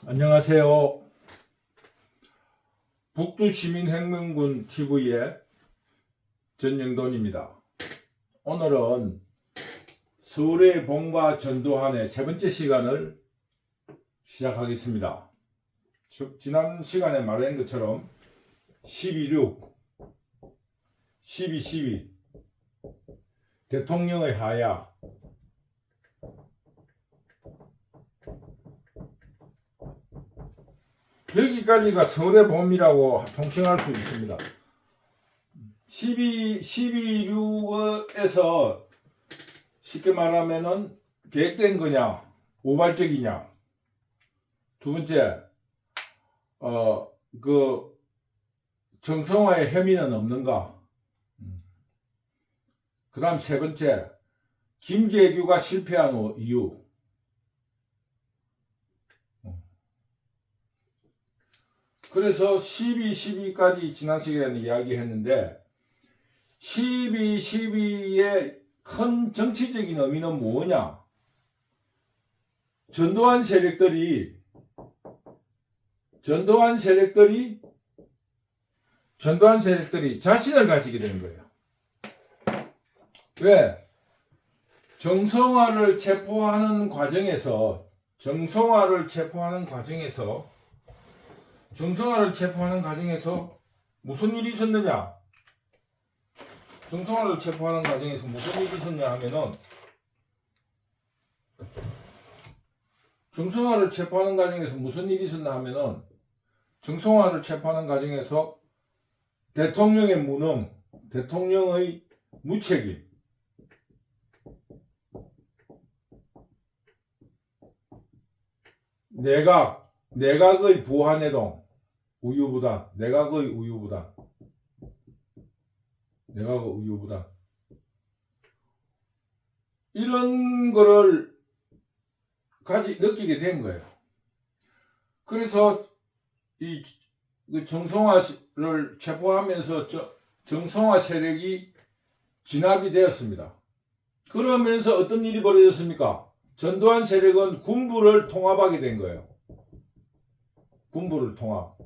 안녕하세요. 북두시민혁명군 TV의 전영돈입니다. 오늘은 서울의 봄과 전두환의 세 번째 시간을 시작하겠습니다. 즉, 지난 시간에 말한 것처럼 12.6, 12.12, 대통령의 하야, 여기까지가 서울의 봄이라고 통칭할 수 있습니다. 12, 12.6에서 쉽게 말하면은 계획된 거냐, 우발적이냐. 두 번째, 어, 그, 정성화의 혐의는 없는가. 그 다음 세 번째, 김재규가 실패한 이유. 그래서 12, 12까지 지난 시간에 이야기했는데 12, 12의 큰 정치적인 의미는 뭐냐? 전두환 세력들이 전두환 세력들이 전두환 세력들이 자신을 가지게 되는 거예요. 왜? 정성화를 체포하는 과정에서 정성화를 체포하는 과정에서 정성화를 체포하는 과정에서 무슨 일이 있었느냐? 정성화를 체포하는 과정에서 무슨 일이 있었냐 하면은 정성화를 체포하는 과정에서 무슨 일이 있었나 하면은 정성화를 체포하는 과정에서 대통령의 무능, 대통령의 무책임, 내각, 내각의 부한해동, 우유부단, 내각의 우유부단, 내각의 우유부단. 이런 거를 가지, 느끼게 된 거예요. 그래서 이그 정성화를 체포하면서 저, 정성화 세력이 진압이 되었습니다. 그러면서 어떤 일이 벌어졌습니까? 전두환 세력은 군부를 통합하게 된 거예요. 군부를 통합.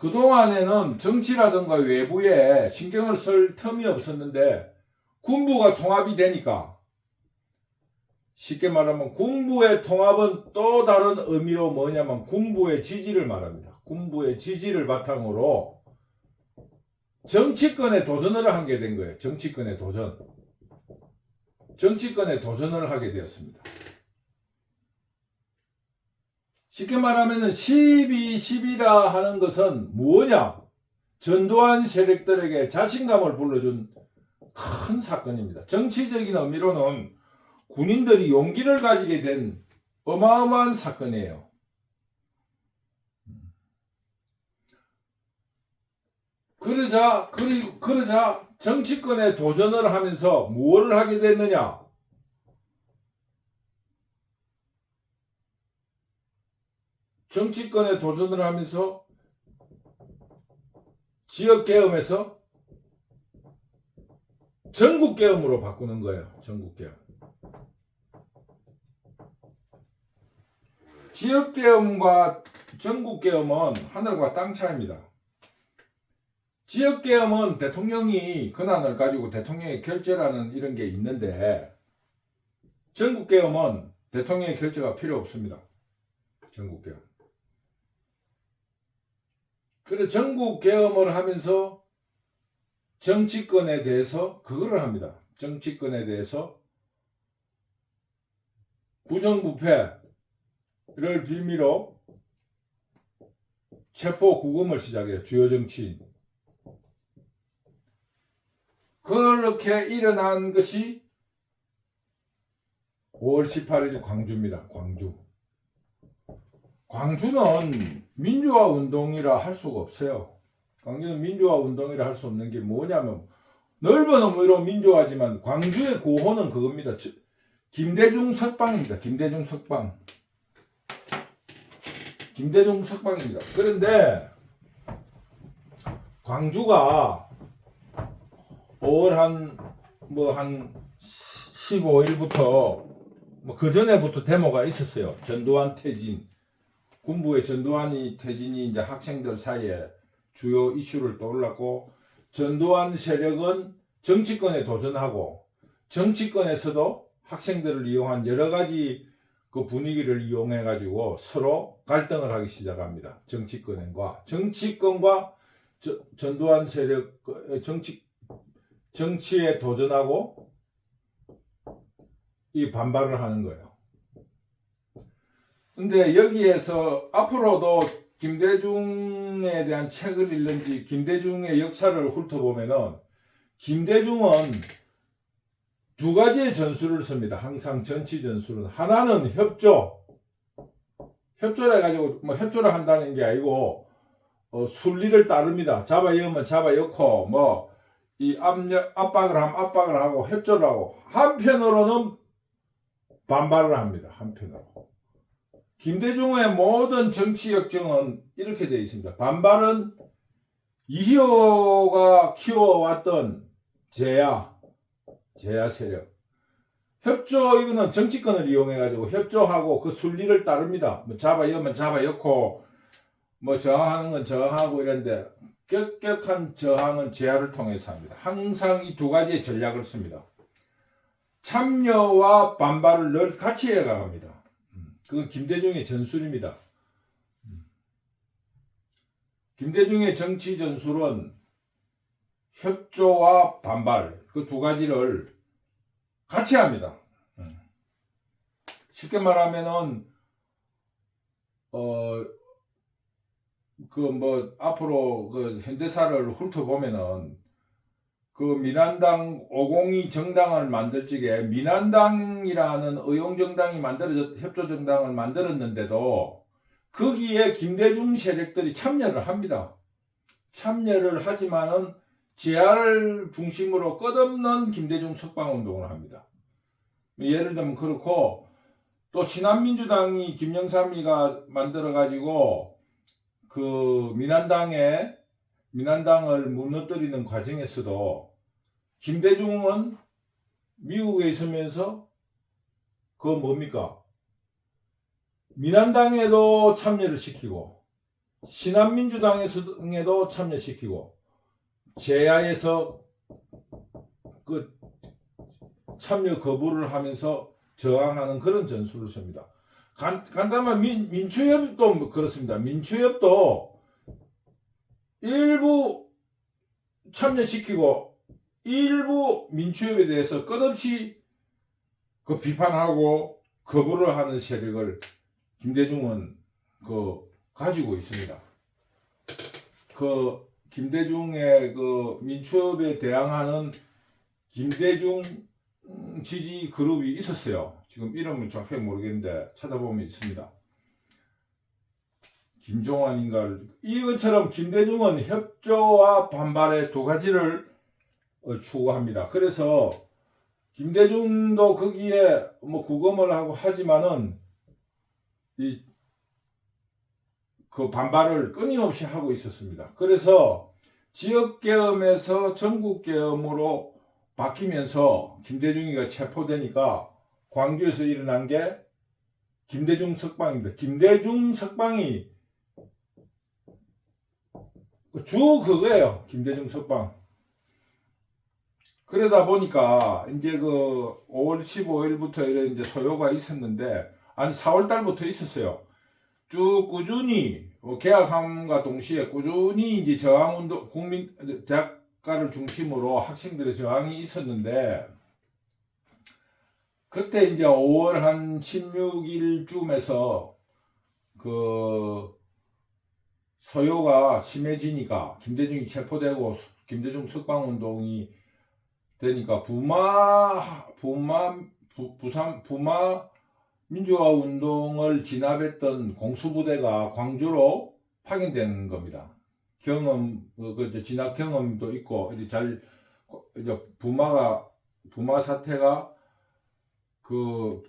그동안에는 정치라든가 외부에 신경을 쓸 틈이 없었는데 군부가 통합이 되니까 쉽게 말하면 군부의 통합은 또 다른 의미로 뭐냐면 군부의 지지를 말합니다. 군부의 지지를 바탕으로 정치권에 도전을 하게 된 거예요. 정치권에 도전. 정치권에 도전을 하게 되었습니다. 쉽게 말하면 12, 10이라 하는 것은 뭐냐? 전두환 세력들에게 자신감을 불러준 큰 사건입니다. 정치적인 의미로는 군인들이 용기를 가지게 된 어마어마한 사건이에요. 그러자, 그리고, 그러자 정치권에 도전을 하면서 무엇을 하게 됐느냐? 정치권에 도전을 하면서 지역 계엄에서 전국 계엄으로 바꾸는 거예요. 전국 계엄. 지역 계엄과 전국 계엄은 하늘과 땅 차이입니다. 지역 계엄은 대통령이 권한을 가지고 대통령의 결재라는 이런 게 있는데 전국 계엄은 대통령의 결재가 필요 없습니다. 전국 계엄. 그래 전국 계엄을 하면서 정치권에 대해서 그거를 합니다. 정치권에 대해서 부정부패를 빌미로 체포 구금을 시작해요. 주요 정치인. 그렇게 일어난 것이 5월 18일 광주입니다. 광주. 광주는 민주화 운동이라 할 수가 없어요. 광주는 민주화 운동이라 할 수 없는 게 뭐냐면 넓은 의미로 민주화지만 광주의 고호는 그겁니다. 저- 김대중 석방입니다. 김대중 석방. 김대중 석방입니다. 그런데 광주가 5월 한 뭐 한 15일부터 뭐 그 전에부터 데모가 있었어요. 전두환 퇴진 군부의 전두환이 퇴진이 이제 학생들 사이에 주요 이슈를 떠올랐고 전두환 세력은 정치권에 도전하고 정치권에서도 학생들을 이용한 여러 가지 그 분위기를 이용해 가지고 서로 갈등을 하기 시작합니다. 정치권과 정치권과 저- 전두환 세력 그, 정치 정치에 도전하고 이 반발을 하는 거예요. 근데 여기에서 앞으로도 김대중에 대한 책을 읽는지 김대중의 역사를 훑어보면은 김대중은 두 가지의 전술을 씁니다. 항상 정치 전술은 하나는 협조. 협조를 해가지고 뭐 협조를 한다는 게 아니고 어, 순리를 따릅니다. 잡아 여면 잡아 엮고 뭐 이 압력 압박을 하면 압박을 하고 협조를 하고 한편으로는 반발을 합니다. 한편으로. 김대중의 모든 정치 역정은 이렇게 되어 있습니다. 반발은 이효가 키워왔던 제야, 제야 세력. 협조 이거는 정치권을 이용해 가지고 협조하고 그 순리를 따릅니다. 뭐 잡아 여면 잡아 엮고 뭐 저항하는 건 저항하고 이런데 격격한 저항은 제야를 통해서 합니다. 항상 이 두 가지의 전략을 씁니다. 참여와 반발을 늘 같이 해가갑니다. 음, 그건 김대중의 전술입니다. 음. 김대중의 정치 전술은 협조와 반발 그 두 가지를 같이 합니다. 음. 쉽게 말하면은 어 그 뭐 앞으로 그 현대사를 훑어보면은 그 민한당 502 정당을 만들 적에 민한당이라는 의용정당이 만들어졌 협조정당을 만들었는데도 거기에 김대중 세력들이 참여를 합니다. 참여를 하지만은 지하를 중심으로 끝없는 김대중 석방운동을 합니다. 예를 들면 그렇고 또 신한민주당이 김영삼이가 만들어가지고 그 민한당에 민한당을 무너뜨리는 과정에서도 김대중은 미국에 있으면서 그 뭡니까? 민한당에도 참여를 시키고 신한민주당에도 참여시키고 제야에서 그 참여 거부를 하면서 저항하는 그런 전술을 씁니다. 간, 간단한 민, 민추협도 그렇습니다. 민추협도 일부 참여시키고 일부 민추협에 대해서 끝없이 그 비판하고 거부를 하는 세력을 김대중은 그 가지고 있습니다. 그 김대중의 그 민추협에 대항하는 김대중 음, 지지 그룹이 있었어요. 지금 이름을 정확히 모르겠는데 찾아보면 있습니다. 김종환인가를 이것처럼 김대중은 협조와 반발의 두 가지를 어, 추구합니다. 그래서 김대중도 거기에 뭐 구검을 하고 하지만은 이 그 반발을 끊임없이 하고 있었습니다. 그래서 지역 계엄에서 전국 계엄으로 바뀌면서 김대중이가 체포되니까 광주에서 일어난 게 김대중 석방입니다. 김대중 석방이 주 그거예요. 김대중 석방. 그러다 보니까 이제 그 5월 15일부터 이런 이제 소요가 있었는데 아니 4월 달부터 있었어요. 쭉 꾸준히 뭐 개학함과 동시에 꾸준히 이제 저항 운동 국민 대학가를 중심으로 학생들의 저항이 있었는데 그때 이제 5월 한 16일쯤에서 그 소요가 심해지니까 김대중이 체포되고 김대중 석방운동이 되니까 부마 부마 부, 부산 부마 민주화 운동을 진압했던 공수부대가 광주로 파견된 겁니다. 경험 그, 그 진압 경험도 있고 이제 잘 이제 부마가 부마 사태가 그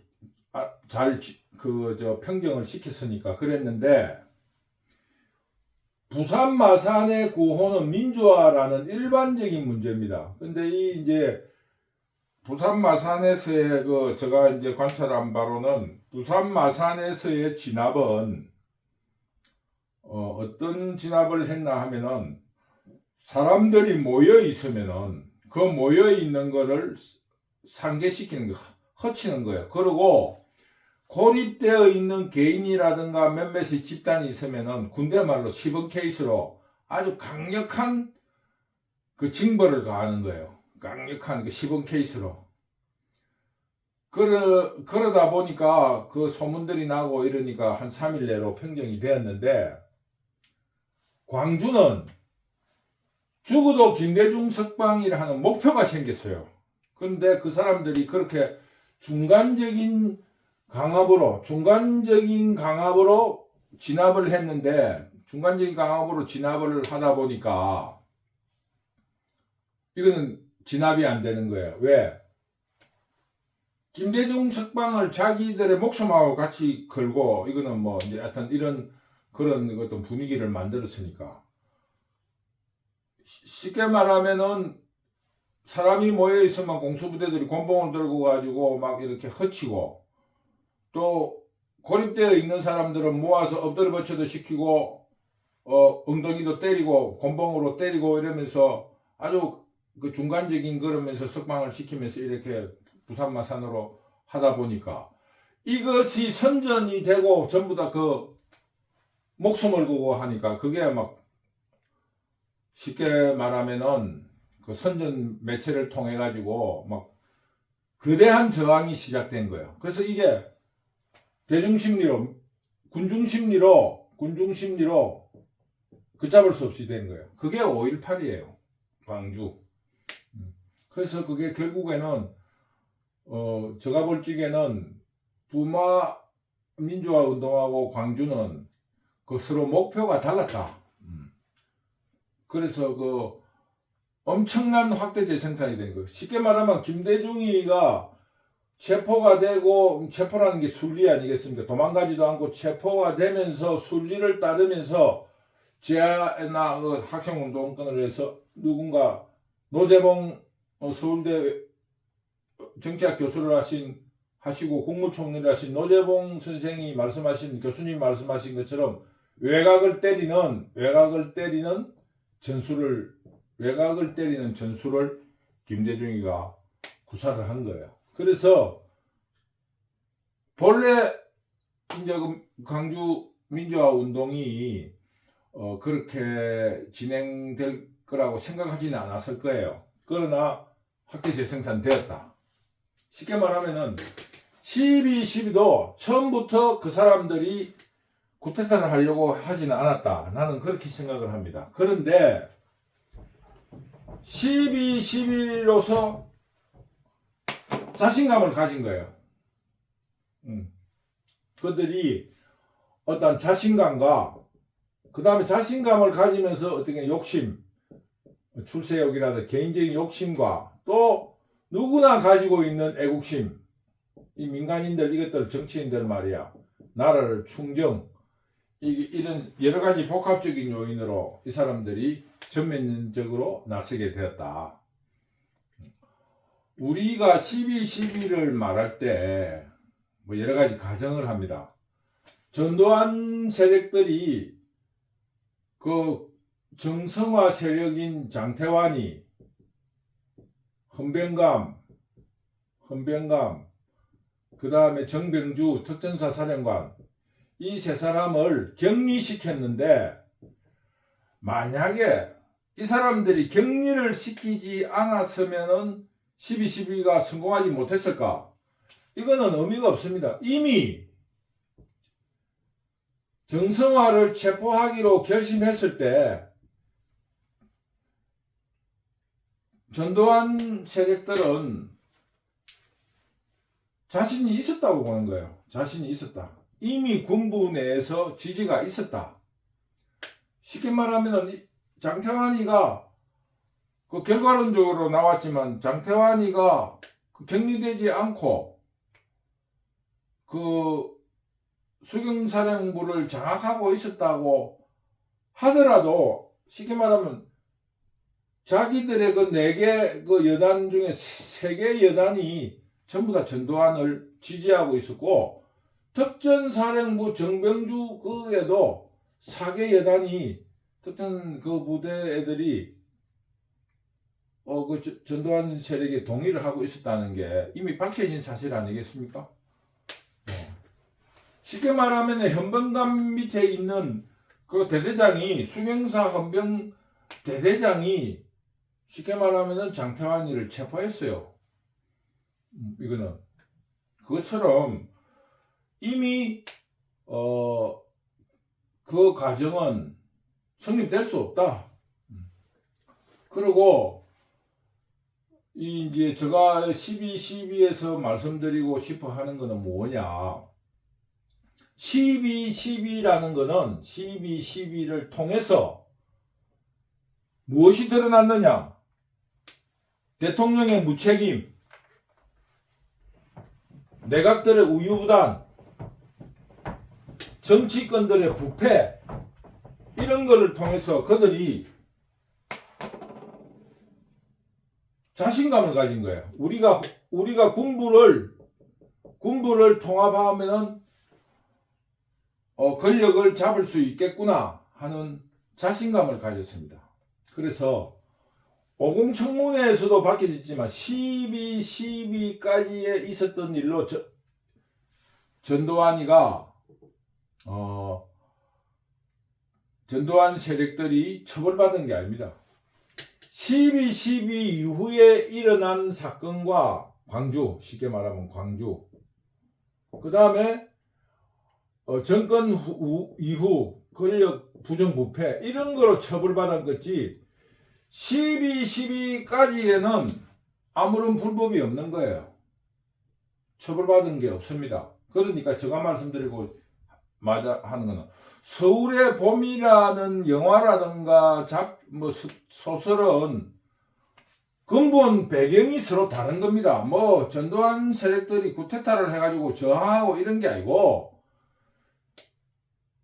잘그저 평정을 시켰으니까 그랬는데 부산 마산의 구호는 민주화라는 일반적인 문제입니다. 근데 이 이제 부산 마산에서의 그 제가 이제 관찰한 바로는 부산 마산에서의 진압은 어, 어떤 진압을 했나 하면은 사람들이 모여 있으면은 그 모여 있는 거를 상계시키는 거, 허치는 거예요. 그리고 고립되어 있는 개인이라든가 몇몇의 집단이 있으면은 군대 말로 10원 케이스로 아주 강력한 그 징벌을 가하는 거예요. 강력한 그 10원 케이스로. 그러, 그러다 보니까 그 소문들이 나고 이러니까 한 3일 내로 평정이 되었는데 광주는 죽어도 김대중 석방이라 하는 목표가 생겼어요. 그런데 그 사람들이 그렇게 중간적인 강압으로 중간적인 강압으로 진압을 했는데 중간적인 강압으로 진압을 하다 보니까 이거는 진압이 안 되는 거예요. 왜? 김대중 석방을 자기들의 목숨하고 같이 걸고 이거는 뭐 이제 하여튼 이런 그런 어떤 분위기를 만들었으니까 시- 쉽게 말하면은 사람이 모여 있으면 공수부대들이 곤봉을 들고 가지고 막 이렇게 허치고 또 고립되어 있는 사람들은 모아서 엎드려 버쳐도 시키고 어 엉덩이도 때리고 곤봉으로 때리고 이러면서 아주 그 중간적인 그러면서 석방을 시키면서 이렇게 부산 마산으로 하다 보니까 이것이 선전이 되고 전부 다 그 목숨을 걸고 하니까 그게 막 쉽게 말하면은 그 선전 매체를 통해 가지고 막 거대한 저항이 시작된 거예요. 그래서 이게 대중심리로 군중심리로 군중심리로 걷잡을 수 없이 된 거예요. 그게 5.18이에요. 광주. 음. 그래서 그게 결국에는 어 제가 볼 적에는 부마 민주화 운동하고 광주는 그 서로 목표가 달랐다. 음. 그래서 그 엄청난 확대 재생산이 된 거예요. 쉽게 말하면 김대중이가 체포가 되고 체포라는 게 순리 아니겠습니까? 도망가지도 않고 체포가 되면서 순리를 따르면서 제아나 그 학생운동권을 해서 누군가 노재봉 어, 서울대 정치학 교수를 하신 하시고 국무총리를 하신 노재봉 선생이 말씀하신 교수님 말씀하신 것처럼 외곽을 때리는 외곽을 때리는 전술을 외곽을 때리는 전술을 김대중이가 구사를 한 거예요. 그래서 본래 이제 그 광주 민주화 운동이 어 그렇게 진행될 거라고 생각하지는 않았을 거예요. 그러나 학대 재생산되었다. 쉽게 말하면은 12, 12도 처음부터 그 사람들이 구테타를 하려고 하지는 않았다. 나는 그렇게 생각을 합니다. 그런데 12, 11로서 자신감을 가진 거예요. 음. 그들이 어떤 자신감과 그 다음에 자신감을 가지면서 어떻게 욕심, 출세욕이라든 개인적인 욕심과 또 누구나 가지고 있는 애국심, 이 민간인들 이것들 정치인들 말이야 나라를 충정 이, 이런 여러 가지 복합적인 요인으로 이 사람들이 전면적으로 나서게 되었다. 우리가 12, 12를 말할 때 뭐 여러 가지 가정을 합니다. 전두환 세력들이 그 정성화 세력인 장태환이 헌병감, 헌병감, 그 다음에 정병주 특전사 사령관 이 세 사람을 격리시켰는데 만약에 이 사람들이 격리를 시키지 않았으면은 12.12가 성공하지 못했을까? 이거는 의미가 없습니다. 이미 정성화를 체포하기로 결심했을 때 전두환 세력들은 자신이 있었다고 보는 거예요. 자신이 있었다. 이미 군부 내에서 지지가 있었다. 쉽게 말하면 장태환이가 그 결과론적으로 나왔지만 장태환이가 그 격리되지 않고 그 수경사령부를 장악하고 있었다고 하더라도 쉽게 말하면 자기들의 그 네 개 그 여단 중에 세 개 여단이 전부 다 전두환을 지지하고 있었고 특전사령부 정병주 그에도 사개 여단이 특정 그 부대 애들이 어, 그 저- 전두환 세력에 동의를 하고 있었다는 게 이미 밝혀진 사실 아니겠습니까? 어. 쉽게 말하면 현병감 밑에 있는 그 대대장이 수경사 헌병 대대장이 쉽게 말하면 장태환이를 체포했어요. 음, 이거는 그것처럼 이미 어그 과정은 성립될 수 없다. 음. 그리고 이 이제 제가 12, 12에서 말씀드리고 싶어 하는 거는 뭐냐. 12, 12라는 거는 12, 12를 통해서 무엇이 드러났느냐? 대통령의 무책임, 내각들의 우유부단, 정치권들의 부패, 이런 거를 통해서 그들이 자신감을 가진 거예요. 우리가 우리가 군부를 군부를 통합하면은 어, 권력을 잡을 수 있겠구나 하는 자신감을 가졌습니다. 그래서 오공청문회에서도 밝혀졌지만 12, 12까지에 있었던 일로 저, 전두환이가 어, 전두환 세력들이 처벌받은 게 아닙니다. 12, 12 이후에 일어난 사건과 광주, 쉽게 말하면 광주. 그 다음에 어, 정권 후, 이후 권력 부정부패 이런 거로 처벌받은 거지 12, 12까지에는 아무런 불법이 없는 거예요. 처벌받은 게 없습니다. 그러니까 제가 말씀드리고 맞아 하는 거는 서울의 봄이라는 영화라든가 작, 뭐 소- 소설은 근본 배경이 서로 다른 겁니다. 뭐 전두환 세력들이 구테타를 해가지고 저항하고 이런 게 아니고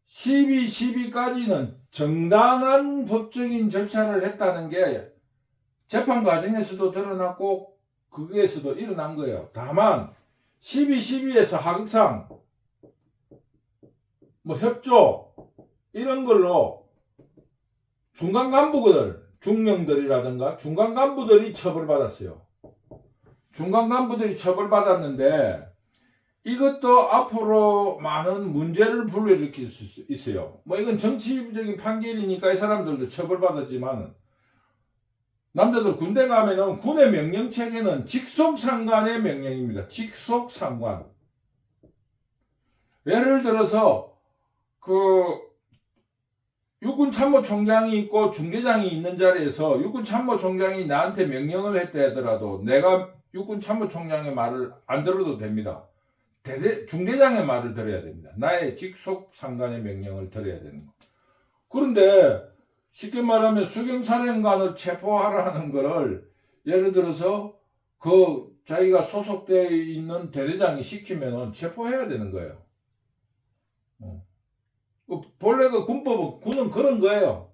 12, 12까지는 정당한 법적인 절차를 했다는 게 재판 과정에서도 드러났고 거기에서도 일어난 거예요. 다만 12, 12에서 하극상 뭐 협조 이런 걸로 중간 간부들 중령들이라든가 중간 간부들이 처벌받았어요. 중간 간부들이 처벌받았는데 이것도 앞으로 많은 문제를 불러일으킬 수 있어요. 뭐 이건 정치적인 판결이니까 이 사람들도 처벌받았지만 남자들 군대 가면은 군의 명령 체계는 직속 상관의 명령입니다. 직속 상관. 예를 들어서 그 육군 참모 총장이 있고 중대장이 있는 자리에서 육군 참모 총장이 나한테 명령을 했다 하더라도 내가 육군 참모 총장의 말을 안 들어도 됩니다. 대대, 중대장의 말을 들어야 됩니다. 나의 직속 상관의 명령을 들어야 되는 거. 그런데 쉽게 말하면 수경사령관을 체포하라는 거를 예를 들어서 그 자기가 소속되어 있는 대대장이 시키면은 체포해야 되는 거예요. 본래 그 군법은 군은 그런 거예요.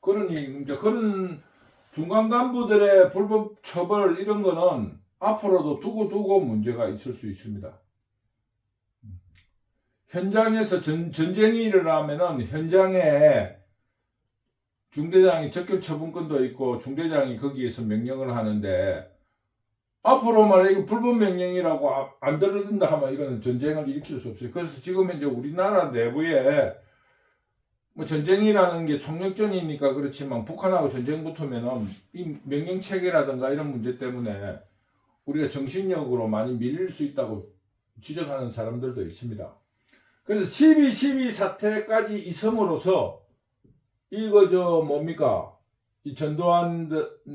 그러니 이제 그런 중간 간부들의 불법 처벌 이런 거는 앞으로도 두고 두고 문제가 있을 수 있습니다. 현장에서 전, 전쟁이 일어나면은 현장에 중대장이 적결 처분권도 있고 중대장이 거기에서 명령을 하는데 앞으로 말해 이거 불법 명령이라고 아- 안 들어준다 하면 이거는 전쟁을 일으킬 수 없어요. 그래서 지금 현재 우리나라 내부에 뭐 전쟁이라는 게 총력전이니까 그렇지만 북한하고 전쟁 붙으면은 이 명령 체계라든가 이런 문제 때문에 우리가 정신력으로 많이 밀릴 수 있다고 지적하는 사람들도 있습니다. 그래서 12, 12 사태까지 있음으로써 이거 저 뭡니까 이 전두환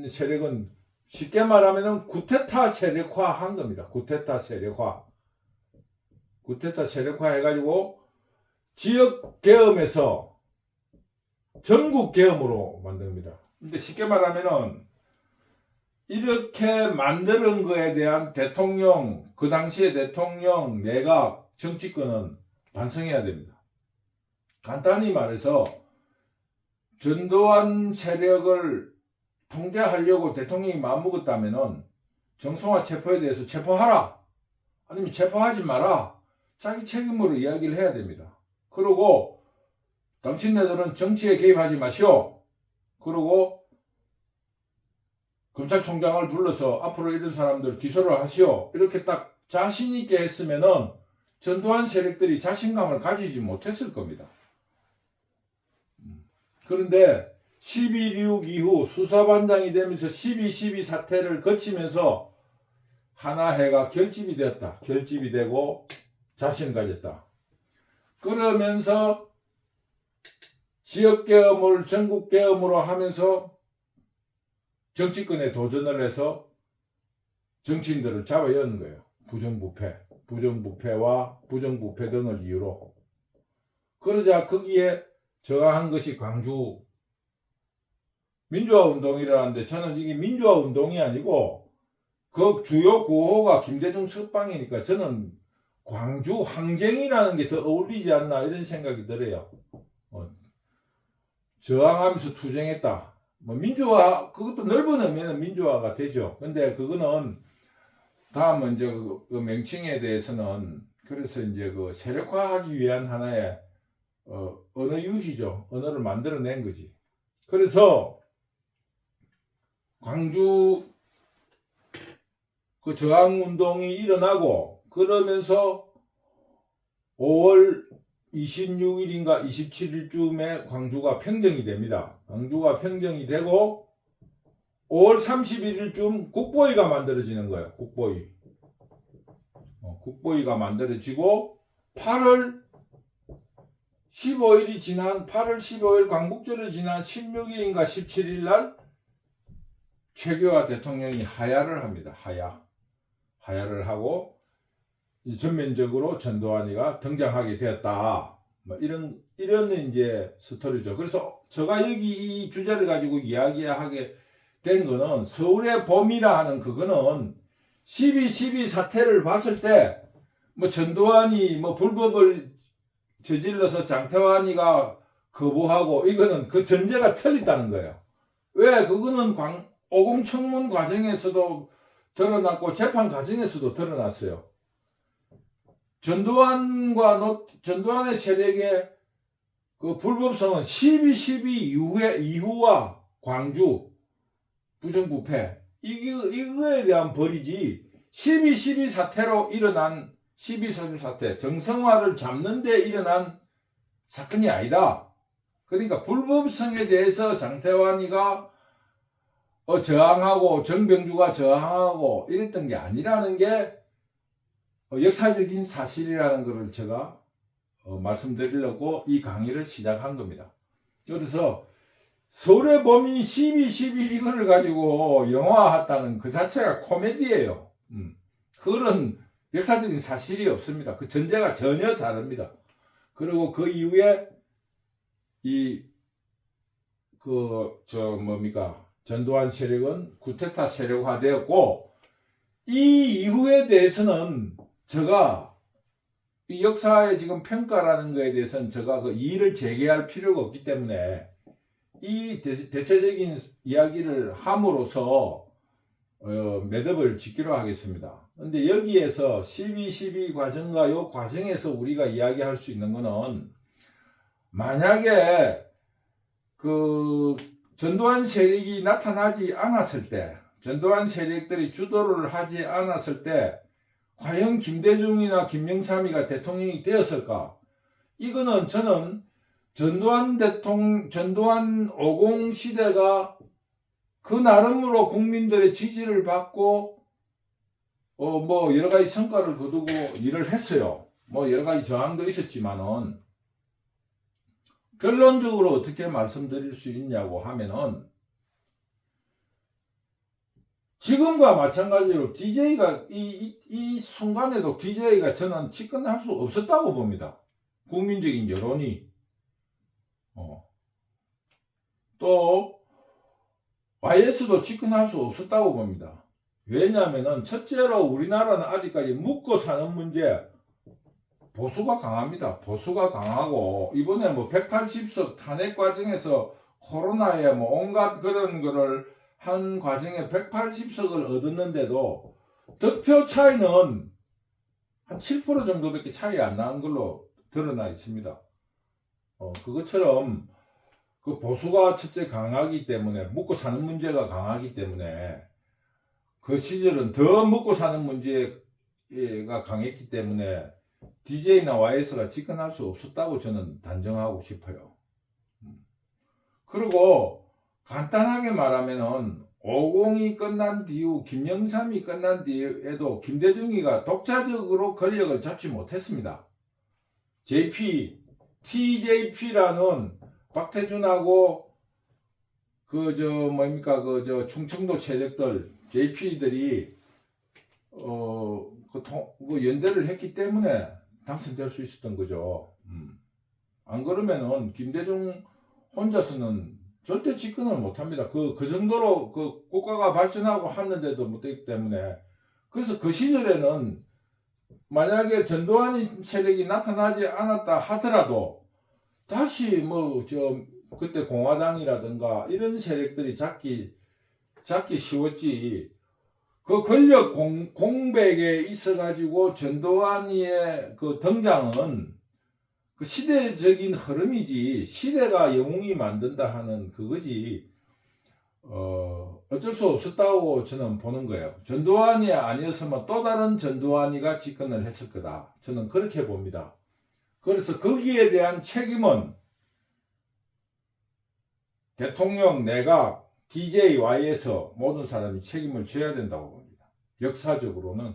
세력은 쉽게 말하면은 구테타 세력화 한 겁니다. 구테타 세력화. 구테타 세력화 해가지고 지역 계엄에서 전국 계엄으로 만듭니다. 근데 쉽게 말하면은 이렇게 만드는 거에 대한 대통령, 그 당시의 대통령, 내각, 정치권은 반성해야 됩니다. 간단히 말해서 전두환 세력을 통제하려고 대통령이 마음먹었다면은 정성화 체포에 대해서 체포하라. 아니면 체포하지 마라. 자기 책임으로 이야기를 해야 됩니다. 그리고 당신네들은 정치에 개입하지 마시오. 그리고 검찰총장을 불러서 앞으로 이런 사람들 기소를 하시오. 이렇게 딱 자신 있게 했으면은 전두환 세력들이 자신감을 가지지 못했을 겁니다. 음. 그런데 12.6 이후 수사반장이 되면서 12.12 사태를 거치면서 하나해가 결집이 되었다. 결집이 되고 자신을 가졌다. 그러면서 지역계엄을 전국계엄으로 하면서 정치권에 도전을 해서 정치인들을 잡아 여는 거예요. 부정부패, 부정부패와 부정부패 등을 이유로. 그러자 거기에 저항한 것이 광주 민주화 운동이라는데 저는 이게 민주화 운동이 아니고 그 주요 구호가 김대중 석방이니까 저는 광주 항쟁이라는 게 더 어울리지 않나 이런 생각이 들어요. 어, 저항하면서 투쟁했다. 뭐 민주화 그것도 넓은 의미는 민주화가 되죠. 근데 그거는 다음은 이제 그, 그 명칭에 대해서는 그래서 이제 그 세력화하기 위한 하나의 어, 언어 유희죠. 언어를 만들어낸 거지. 그래서 광주 그 저항 운동이 일어나고 그러면서 5월 26일인가 27일쯤에 광주가 평정이 됩니다. 광주가 평정이 되고 5월 31일쯤 국보위가 만들어지는 거예요. 국보위. 어, 국보위가 만들어지고 8월 15일이 지난 8월 15일 광복절을 지난 16일인가 17일 날 최규하 대통령이 하야를 합니다. 하야. 하야를 하고 이 전면적으로 전두환이가 등장하게 되었다. 뭐 이런 이런 이제 스토리죠. 그래서 제가 여기 이 주제를 가지고 이야기하게 된 거는 서울의 봄이라 하는 그거는 12.12 사태를 봤을 때 뭐 전두환이 뭐 불법을 저질러서 장태환이가 거부하고 이거는 그 전제가 틀리다는 거예요. 왜 그거는 광, 오공청문 과정에서도 드러났고 재판 과정에서도 드러났어요. 전두환과 노, 전두환의 세력의 그 불법성은 12.12 이후에 이후와 광주 부정부패 이거 이거에 대한 벌이지 12.12 사태로 일어난 12.12 사태 정성화를 잡는데 일어난 사건이 아니다. 그러니까 불법성에 대해서 장태환이가 어, 저항하고 정병주가 저항하고 이랬던 게 아니라는 게 어, 역사적인 사실이라는 것을 제가 어, 말씀드리려고 이 강의를 시작한 겁니다. 그래서 서울의 범인 12, 12 이거를 가지고 영화했다는 그 자체가 코미디예요. 음. 그런 역사적인 사실이 없습니다. 그 전제가 전혀 다릅니다. 그리고 그 이후에 이 그 저 뭡니까 전두환 세력은 구테타 세력화되었고 이 이후에 대해서는 제가 이 역사의 지금 평가라는 거에 대해서는 제가 그 이의를 제기할 필요가 없기 때문에 이 대, 대체적인 이야기를 함으로써 어, 매듭을 짓기로 하겠습니다. 근데 여기에서 12.12 과정과 요 과정에서 우리가 이야기할 수 있는 거는 만약에 그 전두환 세력이 나타나지 않았을 때 전두환 세력들이 주도를 하지 않았을 때 과연 김대중이나 김영삼이가 대통령이 되었을까? 이거는 저는 전두환 대통령, 전두환 50 시대가 그 나름으로 국민들의 지지를 받고, 어, 뭐, 여러 가지 성과를 거두고 일을 했어요. 뭐, 여러 가지 저항도 있었지만은, 결론적으로 어떻게 말씀드릴 수 있냐고 하면은, 지금과 마찬가지로 DJ가 이, 이, 이 순간에도 DJ가 저는 집권할 수 없었다고 봅니다. 국민적인 여론이. 어. 또 YS도 집권할 수 없었다고 봅니다. 왜냐하면은 첫째로 우리나라는 아직까지 묵고 사는 문제 보수가 강합니다. 보수가 강하고 이번에 뭐 180석 탄핵 과정에서 코로나에 뭐 온갖 그런 거를 한 과정에 180석을 얻었는데도 득표 차이는 한 7% 정도밖에 차이 안 나는 걸로 드러나 있습니다. 어, 그것처럼 그 보수가 첫째 강하기 때문에 먹고 사는 문제가 강하기 때문에 그 시절은 더 먹고 사는 문제가 강했기 때문에 DJ나 YS가 집권할 수 없었다고 저는 단정하고 싶어요. 음. 그리고 간단하게 말하면은 50이 끝난 뒤후 김영삼이 끝난 뒤에도 김대중이가 독자적으로 권력을 잡지 못했습니다. JP, TJP라는 박태준하고 그 저 뭡니까 그 저 충청도 세력들 JP들이 어그 그 연대를 했기 때문에 당선될 수 있었던 거죠. 음. 안 그러면은 김대중 혼자서는 절대 집권을 못 합니다. 그, 그 정도로 그 국가가 발전하고 하는데도 못했기 때문에 그래서 그 시절에는 만약에 전두환이 세력이 나타나지 않았다 하더라도 다시 뭐 저 그때 공화당이라든가 이런 세력들이 잡기 잡기 쉬웠지 그 권력 공, 공백에 있어가지고 전두환이의 그 등장은 그 시대적인 흐름이지 시대가 영웅이 만든다 하는 그거지 어 어쩔 수 없었다고 저는 보는 거예요. 전두환이 아니었으면 또 다른 전두환이가 집권을 했을 거다. 저는 그렇게 봅니다. 그래서 거기에 대한 책임은 대통령, 내각, DJY에서 모든 사람이 책임을 져야 된다고 봅니다. 역사적으로는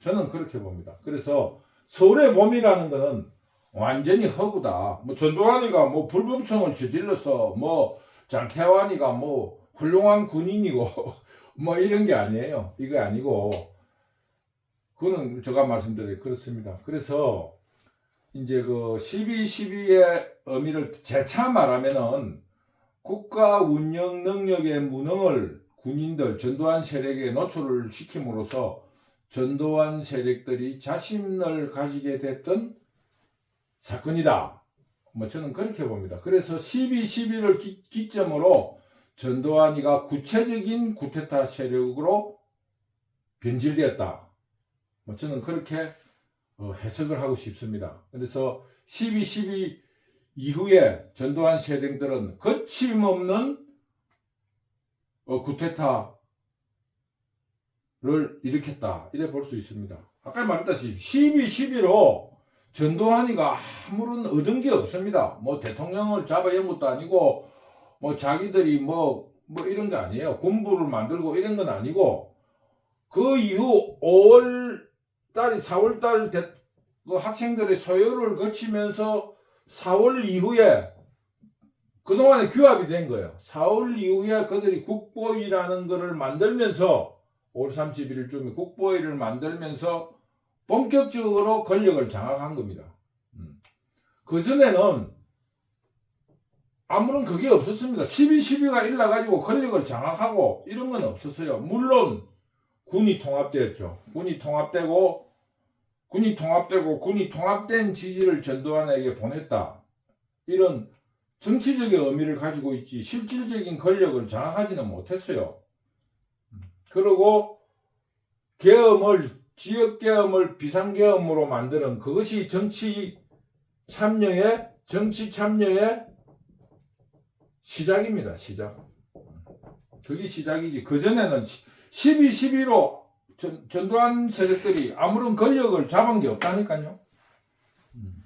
저는 그렇게 봅니다. 그래서 서울의 봄이라는 거는 완전히 허구다. 뭐 전두환이가 뭐 불법성을 저질러서 뭐 장태환이가 뭐 훌륭한 군인이고 뭐 이런 게 아니에요. 이거 아니고 그거는 제가 말씀드린 그렇습니다. 그래서 이제 그 12, 12의 의미를 재차 말하면은 국가 운영 능력의 무능을 군인들 전두환 세력에 노출을 시킴으로써 전두환 세력들이 자신을 가지게 됐던 사건이다. 뭐 저는 그렇게 봅니다. 그래서 12, 12를 기, 기점으로 전두환이가 구체적인 구테타 세력으로 변질되었다. 뭐 저는 그렇게 어, 해석을 하고 싶습니다. 그래서 12, 12 이후에 전두환 세력들은 거침없는 어, 구테타를 일으켰다. 이래 볼 수 있습니다. 아까 말했다시피 12, 12로 전두환이가 아무런 얻은 게 없습니다. 뭐 대통령을 잡아연 것도 아니고 뭐 자기들이 뭐, 뭐 이런 게 아니에요. 군부를 만들고 이런 건 아니고 그 이후 5월 달, 4월 달 대, 그 학생들의 소요를 거치면서 4월 이후에 그동안에 규합이 된 거예요. 4월 이후에 그들이 국보위라는 것을 만들면서 5월 31일쯤에 국보위를 만들면서 본격적으로 권력을 장악한 겁니다. 음. 그전에는 아무런 그게 없었습니다. 12, 12가 일나가지고 권력을 장악하고 이런 건 없었어요. 물론 군이 통합되었죠. 군이 통합되고 군이 통합되고 군이 통합된 지지를 전두환에게 보냈다. 이런 정치적인 의미를 가지고 있지 실질적인 권력을 장악하지는 못했어요. 그리고 계엄을 지역 계엄을 비상 계엄으로 만드는 그것이 정치 참여의 정치 참여의 시작입니다. 시작. 그게 시작이지. 그 전에는 12, 12로 전, 전두환 세력들이 아무런 권력을 잡은 게 없다니까요. 음.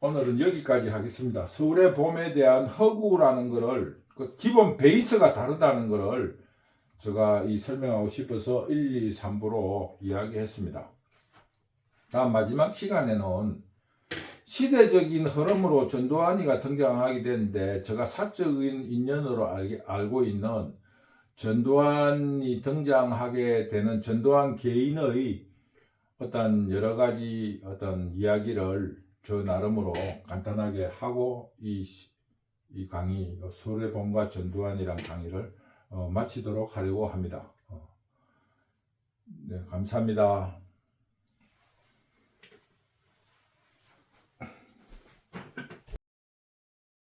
오늘은 여기까지 하겠습니다. 서울의 봄에 대한 허구라는 것을 그 기본 베이스가 다르다는 것을 제가 이 설명하고 싶어서 1, 2, 3부로 이야기했습니다. 다음 마지막 시간에는 시대적인 흐름으로 전두환이가 등장하게 되는데 제가 사적인 인연으로 알게, 알고 있는 전두환이 등장하게 되는 전두환 개인의 어떤 여러 가지 어떤 이야기를 저 나름으로 간단하게 하고 이, 이 강의 서울의 봄과 전두환이란 강의를 어, 마치도록 하려고 합니다. 어. 네, 감사합니다.